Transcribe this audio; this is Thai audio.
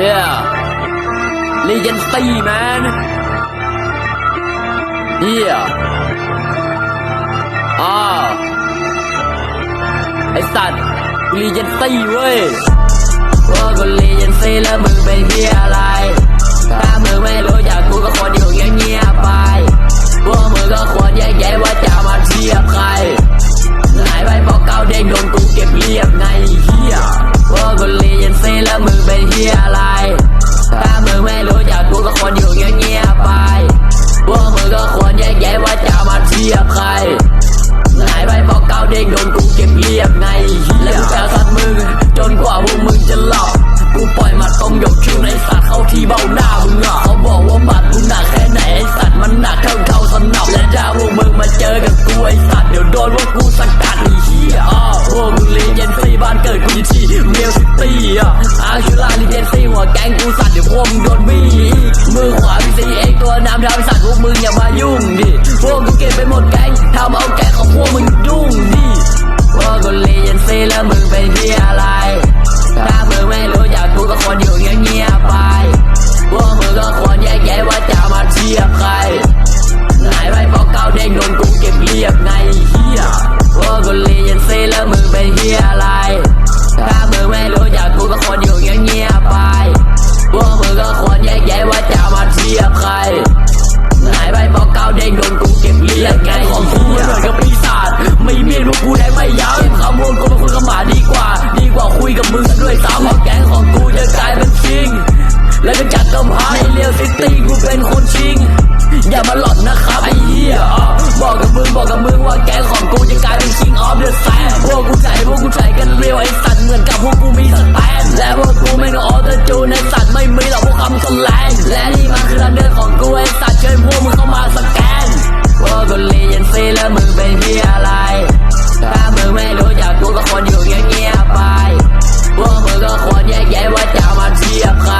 Yeah Legendary man Yeah อ่าไอสัตว์ Legendary เว้ยว่ากู Legendary แล้วมึงเป็นที่อะไร ถ้ามึงไม่รู้ บ้าหน้ามึงอะเขาบอกว่ามัดกูหนักแค่ไหนไอสัตว์มันหนักเท่าเท่าสนับและถ้าพวกมึงมาเจอกับกูไอสัตว์เดี๋ยวโดนว่ากูสกัดไอ้เหี้ยอ้อพวกมึงเลียนเย็นฟรีบ้านเกิดกูอยู่ที่เมลซิตี้อะอาชิลาลีเจนซี่หัวแก๊งกูสัตว์เดี๋ยวพวกมึงโดนบี้อีมือขวาพี่ซีเอ็กตัวน้ำทำสัตว์พวกมึงอย่ามายุ่งดิพวกกูเก็บไปหมดแก๊งทำเอาแก๊งของพวกมึงยุ่งดิูเป็นคุชิง อย่ามาหลอดนะครับไอ้เหี้ยบอกกับมึงบอกกับมึงว่าแกของกูจะกลายเป็นคิงออฟเดอะแฟนพวกกูใส่พวกกูใส่กันเรียวไอ้สัตว์เหมือนกับพวกกูมีสแตนและพวกกูไม่ต้องออเตอร์จูนสัตว์ไม่มีหรอกพวกคำสแลงและนี่มันคือทางเดินของกูไอ้สัตว์เชิญพวกมึงเข้ามาสแกนว่ากูเรียนซีแล้วมึงเป็นที่อะไร ถ้ามึงไม่รู้จักกูก็ควรอยู่เงียบๆไปพวกมึงก็ควรแยกแยะว่าจะมาเทียบใคร